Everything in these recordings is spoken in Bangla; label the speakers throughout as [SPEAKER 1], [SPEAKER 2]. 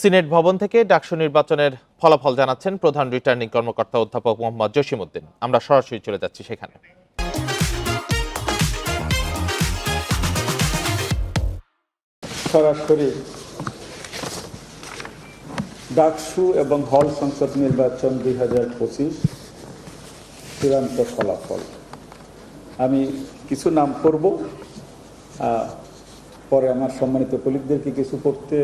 [SPEAKER 1] সিনেট ভবন থেকে ডাকসু নির্বাচনের ফলাফল জানাচ্ছেন প্রধান রিটার্নিং কর্মকর্তা অধ্যাপক মোহাম্মদ জসিমউদ্দিন। আমরা সরাসরি চলে যাচ্ছি সেখানে।
[SPEAKER 2] সরাসরি ডাকসু এবং হল সংসদ নির্বাচন দুই হাজার পঁচিশ চূড়ান্ত ফলাফল। আমি কিছু নাম করব পরে আমার সম্মানিত কলিগদেরকে কিছু পড়তে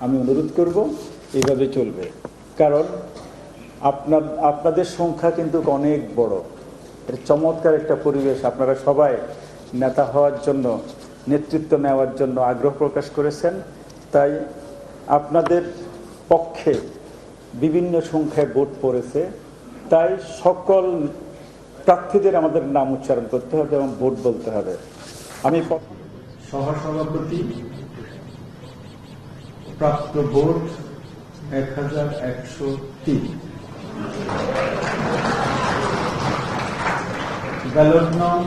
[SPEAKER 2] আমি অনুরোধ করব, এইভাবে চলবে। কারণ আপনার, আপনাদের সংখ্যা কিন্তু অনেক বড়। এটা চমৎকার একটা পরিবেশ। আপনারা সবাই নেতা হওয়ার জন্য, নেতৃত্ব নেওয়ার জন্য আগ্রহ প্রকাশ করেছেন। তাই আপনাদের পক্ষে বিভিন্ন সংখ্যায় ভোট পড়েছে। তাই সকল প্রার্থীদের আমাদের নাম উচ্চারণ করতে হবে এবং ভোট বলতে হবে। আমি
[SPEAKER 3] সহসভাপতি প্রাপ্ত ভোট এক হাজার একশো তিন। ব্যালট নং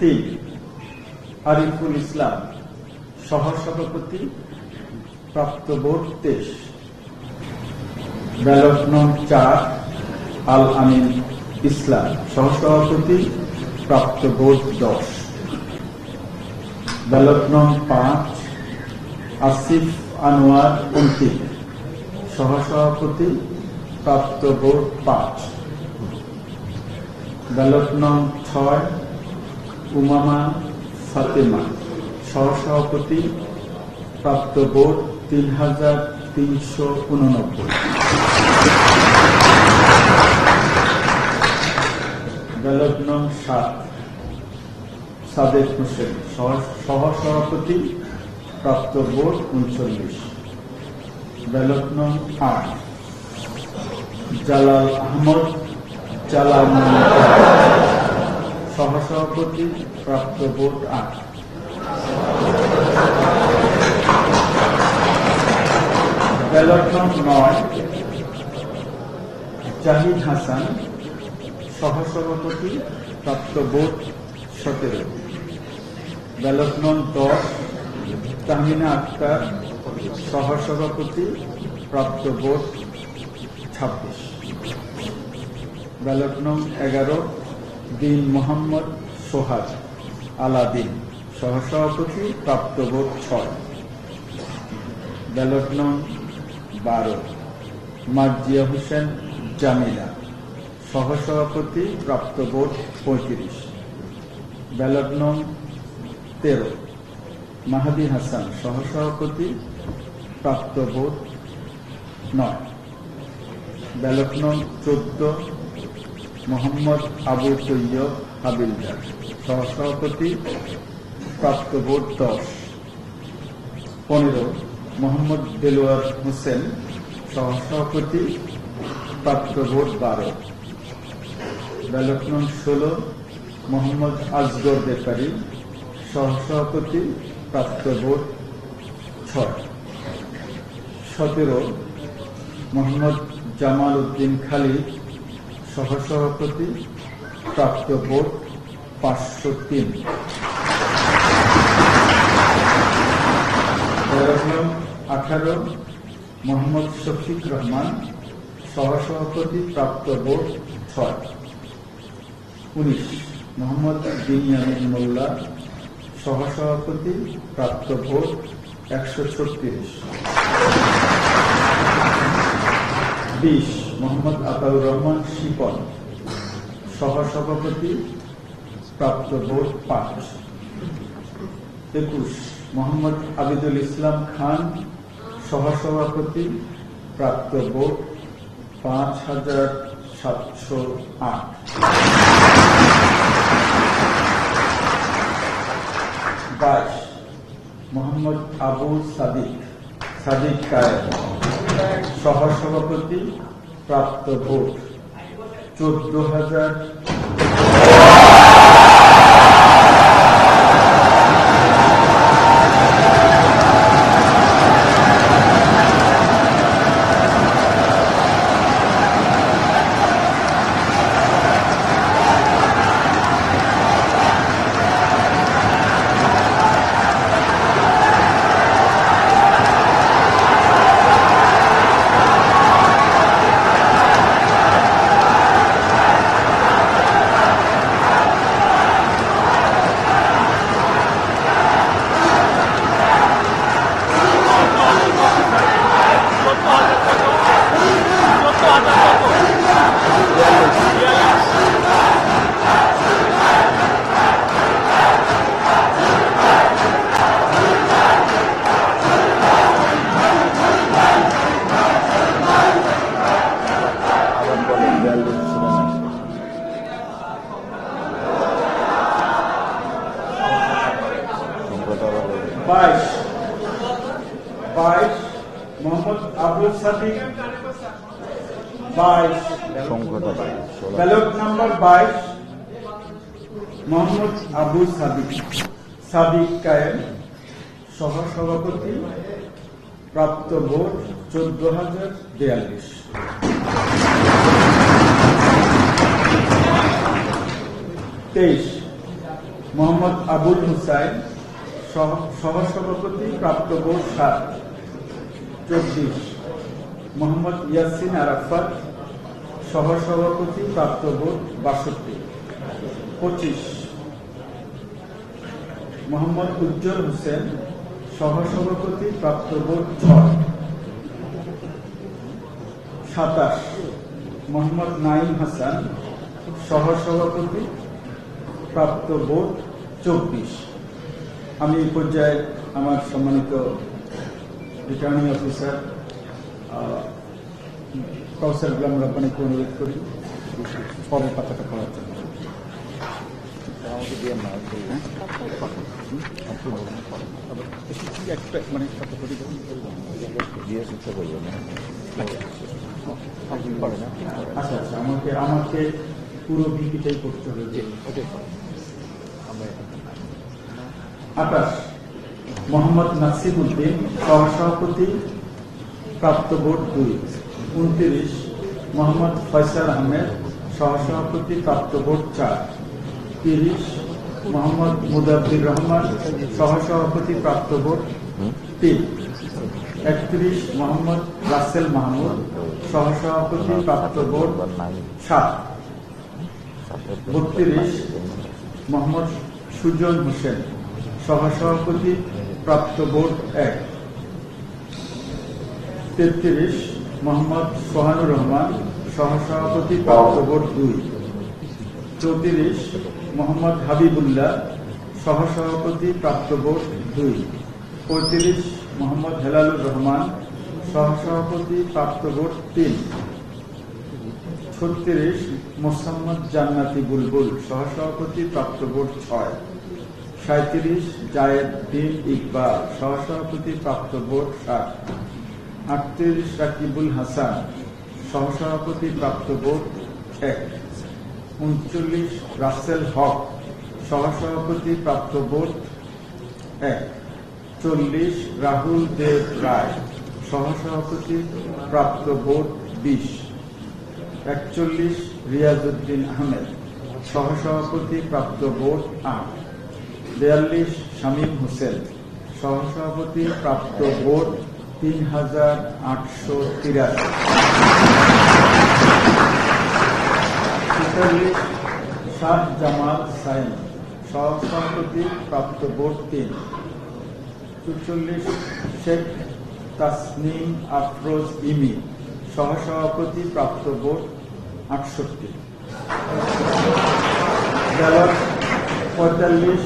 [SPEAKER 3] তিন, আরিফুল ইসলাম, সহসভাপতি, প্রাপ্ত ভোট তেইশ। ব্যালট নং চার, আল আমিন ইসলাম, সহসভাপতি, প্রাপ্ত ভোট দশ। ব্যালট নং পাঁচ, আসিফ আনোয়ার অন্তিম সহসভাপতি প্রাপ্ত ভোট পাঁচ। ব্যালট নং ছয়, উমামা ফাতেমা। সহসভাপতি প্রাপ্ত ভোট তিন হাজার তিনশো উননব্বই। ব্যালট নং সাত, সাদেক হোসেন। সহ- সহসভাপতি প্রাপ্ত ভোট উনচল্লিশ। ব্যালট আট জালাল আহমদ জালাল সহসভাপতি প্রাপ্ত ভোট আট। ব্যালট নয়। জাহিদ হাসান সহসভাপতি প্রাপ্ত ভোট সতেরো। ব্যালট নং দশ। তাহমিনা আক্তার সহসভাপতি প্রাপ্ত ভোট ছাব্বিশ। ব্যালট নং এগারো, দিন মোহাম্মদ সোহাগ আলাদিন, সহসভাপতি প্রাপ্ত ভোট ছয়। ব্যালট নং বারো, মার্জিয়া হোসেন জামিলা, সহসভাপতি প্রাপ্ত ভোট পঁয়ত্রিশ। ব্যালট নং তেরো মাহাদি হাসান, সহসভাপতি প্রাপ্ত ভোট নয়। ব্যালট নং চোদ্দ, মোহাম্মদ আবু তৈয়ব হাবিলদার সহসভাপতি প্রাপ্ত ভোট দশ। পনেরো, মোহাম্মদ দেলোয়ার হোসেন, সহসভাপতি প্রাপ্ত ভোট বারো। ব্যালট নং ষোলো, মোহাম্মদ আজগর বেকারি, সহসভাপতি প্রাপ্ত ভোট ছয়। সতেরো, মোহাম্মদ জামাল উদ্দিন খালিদ সহসভাপতি প্রাপ্ত ভোট পাঁচশো তিন। আঠারো, মোহাম্মদ শফিক রহমান সহসভাপতি প্রাপ্ত ভোট ছয়। উনিশ, মোহাম্মদ বিনিয়ামিন মোল্লা সহসভাপতি প্রাপ্ত ভোট একশো ছত্রিশ। বিশ, মোহাম্মদ আতাউর রহমান শিপন। সহসভাপতি প্রাপ্ত ভোট পাঁচ। একুশ, মোহাম্মদ আবিদুল ইসলাম খান, সহসভাপতি প্রাপ্ত ভোট পাঁচ হাজার সাতশো আট বাইশ মোহাম্মদ আবু সাদিক সাদিক কায়ের সহসভাপতি প্রাপ্ত ভোট চোদ্দ হাজার বাইশ। বাইশ মোহাম্মদ আব্দুল সাদিক। বাইশ। সংখ্যাটা নাম্বার বাইশ মোহাম্মদ আবু সাদিক। সাদিক কায়েম। সহ সভাপতি প্রাপ্ত ভোট চোদ্দ হাজার বিয়াল্লিশ। তেইশ মোহাম্মদ আবুল হুসাইন। সহসভাপতি প্রাপ্ত ভোট সাত চব্বিশ। মোহাম্মদ ইয়াসিন আরাফাত, সহসভাপতি প্রাপ্ত ভোট বাষট্টি। পঁচিশ। মোহাম্মদ উজ্জ্বল হোসেন, সহসভাপতি প্রাপ্ত ভোট ছয়। সাতাশ। মোহাম্মদ নাইম হাসান, সহসভাপতি প্রাপ্ত ভোট চব্বিশ। আমি এই পর্যায়ে আমার সম্মানিত রিটার্নিং অফিসার কাউসার গুলাম রব্বানিকে অনুরোধ করি। পরের পাতাটা করার জন্য। আচ্ছা আচ্ছা আমাকে আমাকে পুরো বিপিটাই করতে হবে। আকাশ। মোহাম্মদ নাসির উদ্দিন সহসভাপতি, প্রাপ্ত ভোট দুই। উনত্রিশ, মোহাম্মদ ফয়সাল আহমেদ সহসভাপতি, প্রাপ্ত ভোট চার। তিরিশ, মোহাম্মদ মুদাব্বির রহমান সহসভাপতি, প্রাপ্ত ভোট তিন। একত্রিশ, মোহাম্মদ রাসেল মাহমুদ সহসভাপতি, প্রাপ্ত ভোট সাত। বত্রিশ, মোহাম্মদ সুজন হোসেন সহসভাপতি প্রাপ্ত ভোট এক। তেত্রিশ, মোহাম্মদ সোহানুর রহমান সহসভাপতি প্রাপ্ত ভোট দুই। চৌত্রিশ, মোহাম্মদ হাবিবুল্লাহ সহসভাপতি প্রাপ্ত ভোট দুই। পঁয়ত্রিশ, মোহাম্মদ হেলালুর রহমান সহসভাপতি প্রাপ্ত ভোট তিন। ছত্রিশ, মোসাম্মদ জান্নাতি বুলবুল সহসভাপতি প্রাপ্ত ভোট ছয়। সাঁত্রিশ জায়েদ বিন ইকবাল, সহসভাপতি প্রাপ্ত ভোট ষাট আটত্রিশ, রাকিবুল হাসান, সহসভাপতি প্রাপ্ত ভোট এক। উনচল্লিশ, রাসেল হক, সহসভাপতি প্রাপ্ত ভোট এক। চল্লিশ, রাহুল দেব রায়, সহসভাপতি প্রাপ্ত ভোট বিশ। একচল্লিশ, রিয়াজউদ্দিন আহমেদ, সহসভাপতি প্রাপ্ত ভোট আট। বিয়াল্লিশ শামীম হোসেন, সহসভাপতি প্রাপ্ত ভোট তিন হাজার আটশো তিরাশি। শাহ জামাল সাইন সহসভাপতি প্রাপ্ত ভোট তিন। চুচল্লিশ শেখ তাসনিম আফরোজ ইমি, সহসভাপতি প্রাপ্ত ভোট আটষট্টি। পঁয়তাল্লিশ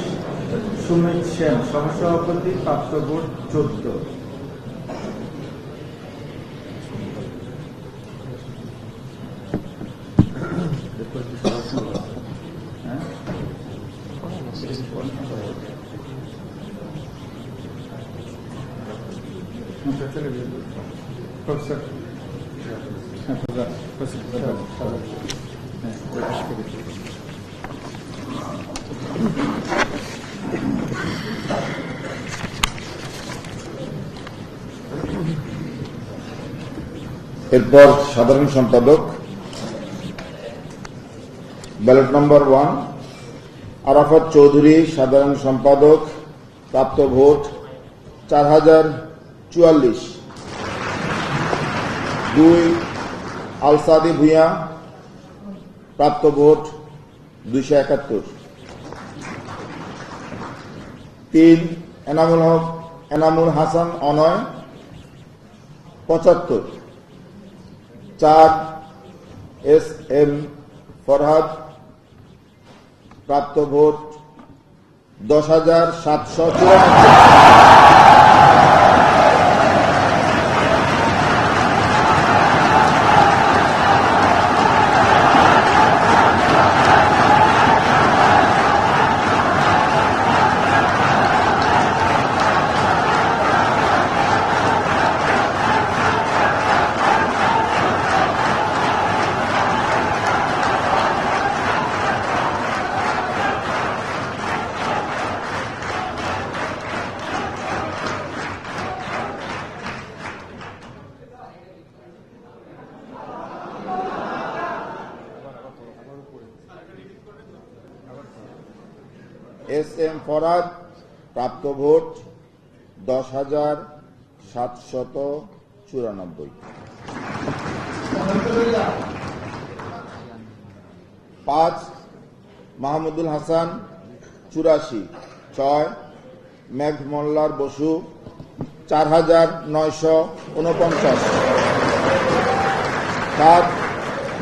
[SPEAKER 3] সুমিত সেন সহসভাপতি প্রাপ্ত ভোট চোদ্দ হ্যাঁ? আচ্ছা, চলে
[SPEAKER 4] এরপর সাধারণ সম্পাদক, ballot number one, Arafat Chowdhury, সাধারণ সম্পাদক, প্রাপ্ত ভোট চার হাজার চুয়াল্লিশ। দুই, আলসাদি ভূঁইয়া, প্রাপ্ত ভোট দুইশো একাত্তর। তিন, এনামুল হক, এনামুল হাসান অনয়, পঁচাত্তর। চার এস এম ফরহাদ প্রাপ্ত ভোট দশ হাজার সাতশো চুরানব্বই এস এম ফরাদ প্রাপ্ত ভোট দশ হাজার সাতশত চুরানব্বই। পাঁচ, মাহমুদুল হাসান, চুরাশি। ছয়, মেঘ মোল্লার বসু, চার হাজার নয়শো উনপঞ্চাশ। সাত,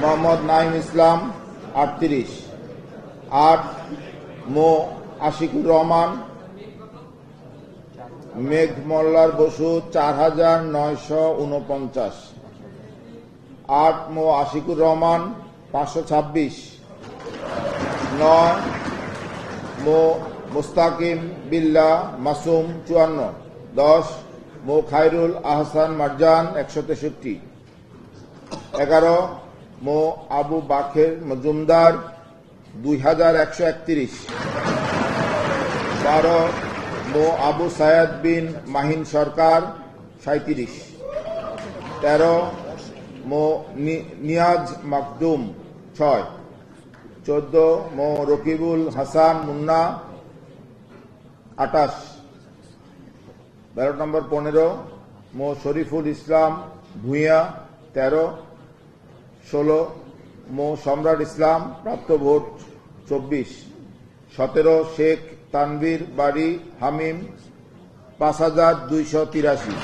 [SPEAKER 4] মোহাম্মদ নাইম ইসলাম, আটত্রিশ। আট, মো আশিকুর রহমান মেঘ মোল্লার বসু চার হাজার নয়শো উনপঞ্চাশ। আট মো আশিকুর রহমান, পাঁচশো ছাব্বিশ। নয় মো মুস্তাকিম বিল্লা মাসুম, চুয়ান্ন। দশ মো খায়রুল আহসান মারজান, একশো তেষট্টি। এগারো মো আবু বাখের মজুমদার, দুই হাজার একশো একত্রিশ। বারো মো আবু সায়াদ বিন মাহিন সরকার সাঁত্রিশ তেরো মো নিয়াজ মাকদুম ছয় চোদ্দ মো রকিবুল হাসান মুন্না আটাশ। ব্যালট নম্বর পনেরো মো শরীফুল ইসলাম ভূঁইয়া তেরো। ষোলো মো সম্রাট ইসলাম প্রাপ্ত ভোট চব্বিশ। সতেরো শেখ তানভীর, বাড়ি, হামিম, পাঁচ হাজার দুইশো তিরাশি।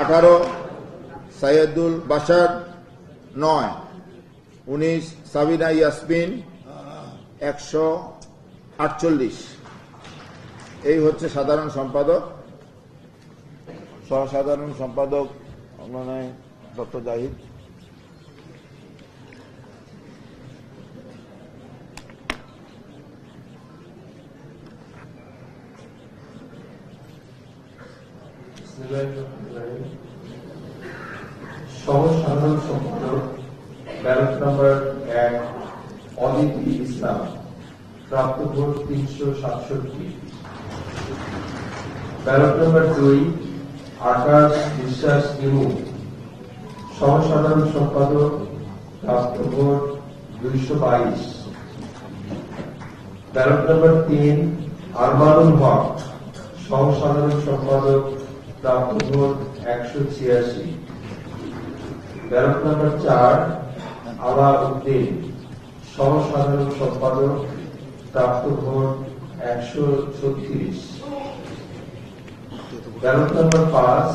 [SPEAKER 4] আঠারো সৈয়দুল বাশার, নয়। উনিশ, সাবিনা ইয়াসমিন, একশো আটচল্লিশ। এই হচ্ছে সাধারণ সম্পাদক। সহসাধারণ সম্পাদক মানে ডক্টর জাহিদ।
[SPEAKER 5] সহসাধারণ সম্পাদক প্রাপ্ত দুইশো বাইশ। ব্যালট নাম্বার তিন আরমানুল সহসাধারণ সম্পাদক প্রাপ্ত একশো ছিয়াশি। ব্যালট চার আলা উদ্দিন সম্পাদক, প্রাপ্ত একশো ছত্রিশ। ব্যালট পাঁচ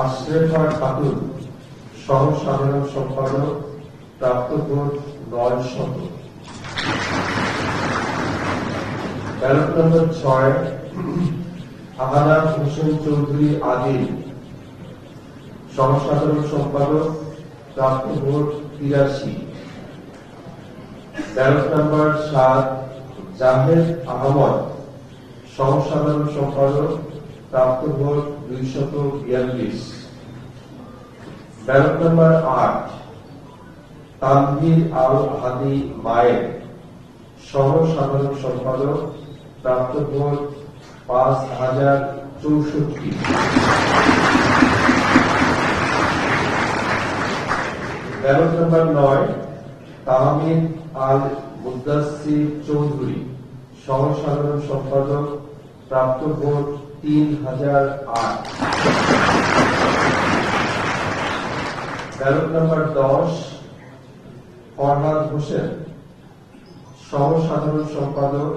[SPEAKER 5] আশরেফা খাতুন সহসাধারণ সম্পাদক, প্রাপ্ত ভোট নয় শত। ব্যালট ছয় আহানা হোসেন চৌধুরী আদিল সহসাধারণ সম্পাদক প্রাপ্ত ভোট তিরাশি ব্যালট নাম্বার সাত, জাহেদ আহমদ সহসাধারণ সম্পাদক প্রাপ্ত ভোট দুইশত বিয়াল্লিশ। ব্যালট নাম্বার আট, তানভীর আল হাদি মায়ের সহ সাধারণ সম্পাদক প্রাপ্ত ভোট পাঁচ হাজার চৌষট্টি। ব্যালট নম্বর নয়, তাহমিদ আল মুদাসির চৌধুরী সহ সাধারণ সম্পাদক, প্রাপ্ত ভোট তিন হাজার আট। ব্যালট নম্বর দশ, ফরহাদ হোসেন সহ সাধারণ সম্পাদক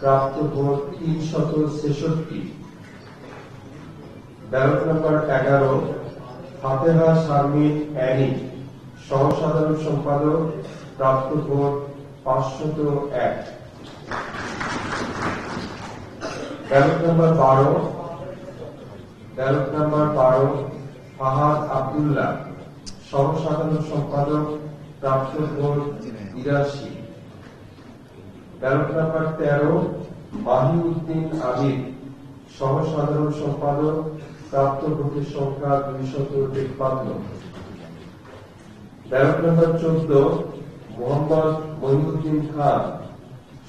[SPEAKER 5] প্রাপ্ত ভোট তিনশত ছেষট্টি। ব্যালট নম্বর এগারো, ফাতেহা শারমিন অ্যানি সহ সাধারণ সম্পাদক প্রাপ্ত ভোট পাঁচশত এক। ব্যালট নম্বর বারো, ব্যালট নম্বর বারো, ফাহাদ আবদুল্লাহ সহ সাধারণ সম্পাদক প্রাপ্ত ভোট তিরাশি ব্যালট নাম্বার তেরো মাহিউদ্দিন আবিদ সহ সাধারণ সম্পাদক, প্রাপ্ত ভোটের সংখ্যা দুইশত তিপ্পান্ন। ব্যালট নাম্বার চোদ্দ, মোহাম্মদ মহিউদ্দিন খান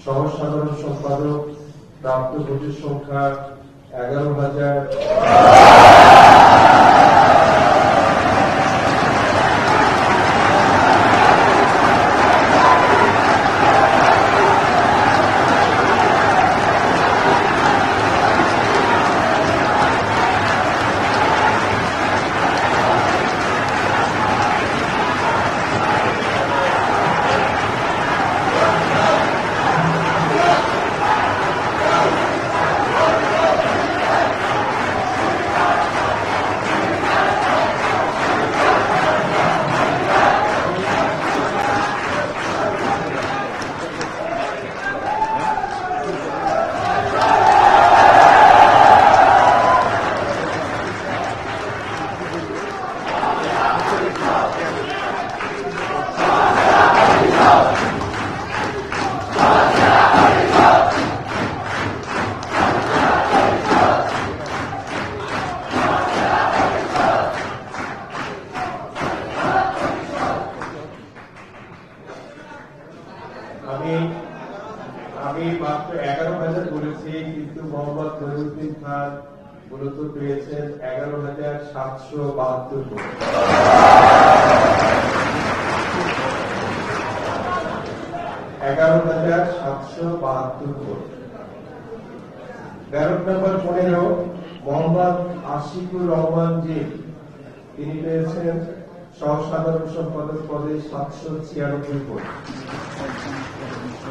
[SPEAKER 5] সহ সাধারণ সম্পাদক, প্রাপ্ত ভোটের সংখ্যা এগারো হাজার গিয়ে কিন্তু মোহাম্মদ মহিউদ্দিন খান মূলত পেয়েছেন এগারো হাজার সাতশো বাহাত্তর ভোট এগারো হাজার সাতশো বাহাত্তর ভোট। ব্যালট নম্বর পনেরো মোহাম্মদ আশিকুর রহমান জি তিনি পেয়েছেন সহসাধারণ সম্পাদক পদে সাতশো ছিয়ানব্বই ভোট।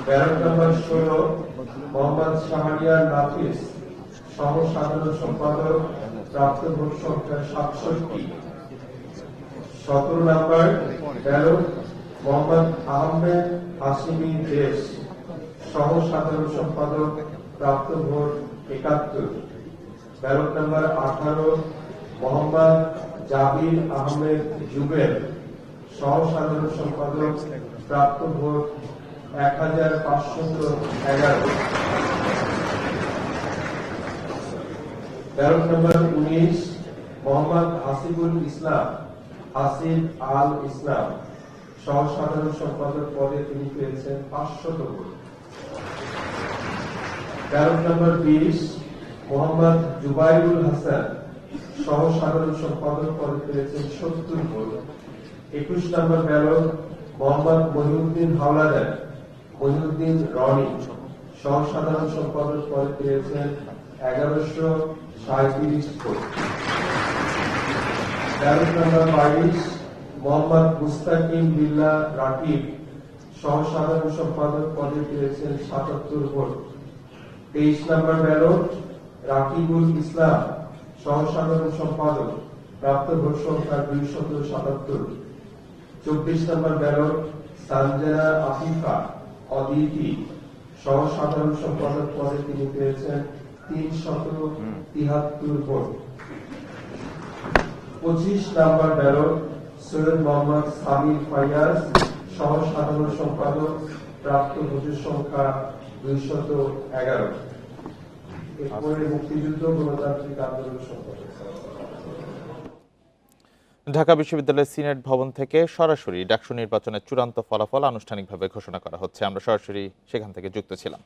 [SPEAKER 5] ব্যালট নম্বর ষোলো মোহাম্মদ শাহরিয়ার নাফিস সহ সম্পাদক, প্রাপ্ত ভোট সংখ্যা সাতষট্টি। সতেরো নম্বর ব্যালট মোহাম্মদ আহমেদ হাসিমি দেশ সহ সাধারণ সম্পাদক, প্রাপ্ত ভোট একাত্তর। ব্যালট নম্বর আঠারো, মোহাম্মদ জাবির আহমেদ জুবেল সহ সাধারণ সম্পাদক, প্রাপ্ত ভোট এক হাজার পাঁচশত এগারো। ব্যালট নম্বর উনিশ, মোহাম্মদ হাসিবুল ইসলাম, হাসিব আল ইসলাম। সহ সাধারণ সম্পাদক পদে তিনি পেয়েছেন পাঁচশত ভোট। ব্যালট নম্বর বিশ, মোহাম্মদ জুবাইরুল হাসান সহ সাধারণ সম্পাদক পদে পেয়েছেন সত্তর ভোট। একুশ নম্বর ব্যালট, মোহাম্মদ মহিউদ্দিন হাওলাদার, মহিউদ্দিন রনি সহ সাধারণ সম্পাদক পদে পেয়েছেন এগারোশো সাঁত্রিশ ভোট। ব্যালট নম্বর বাইশ মোহাম্মদ মুস্তাকিম বিল্লাহ রাকিব সহ সাধারণ সম্পাদক পদে পেয়েছেন সাতাত্তর ভোট। তেইশ নম্বর ব্যালট রাকিবুল ইসলাম সহ সাধারণ সম্পাদক প্রাপ্ত ভোট সংখ্যা দুইশত সাতাত্তর। চব্বিশ নম্বর ব্যালট সানজানা আফিফা অদিতি সহ সাধারণ সম্পাদক পদে তিনি পেয়েছেন তিনশত তিহাত্তর ভোট। পঁচিশ নাম্বার ব্যালট সৈয়দ মোহাম্মদ সামির ফাইয়াজ সহ সাধারণ সম্পাদক প্রাপ্ত ভোটের সংখ্যা দুইশত এগারো। এরপরে মুক্তিযুদ্ধ গণতান্ত্রিক আন্দোলন সম্পর্কে।
[SPEAKER 1] ঢাকা বিশ্ববিদ্যালয়ের সিনেট ভবন থেকে সরাসরি ডাকসু নির্বাচনের চূড়ান্ত ফলাফল আনুষ্ঠানিকভাবে ঘোষণা করা হচ্ছে। আমরা সরাসরি সেখান থেকে যুক্ত ছিলাম।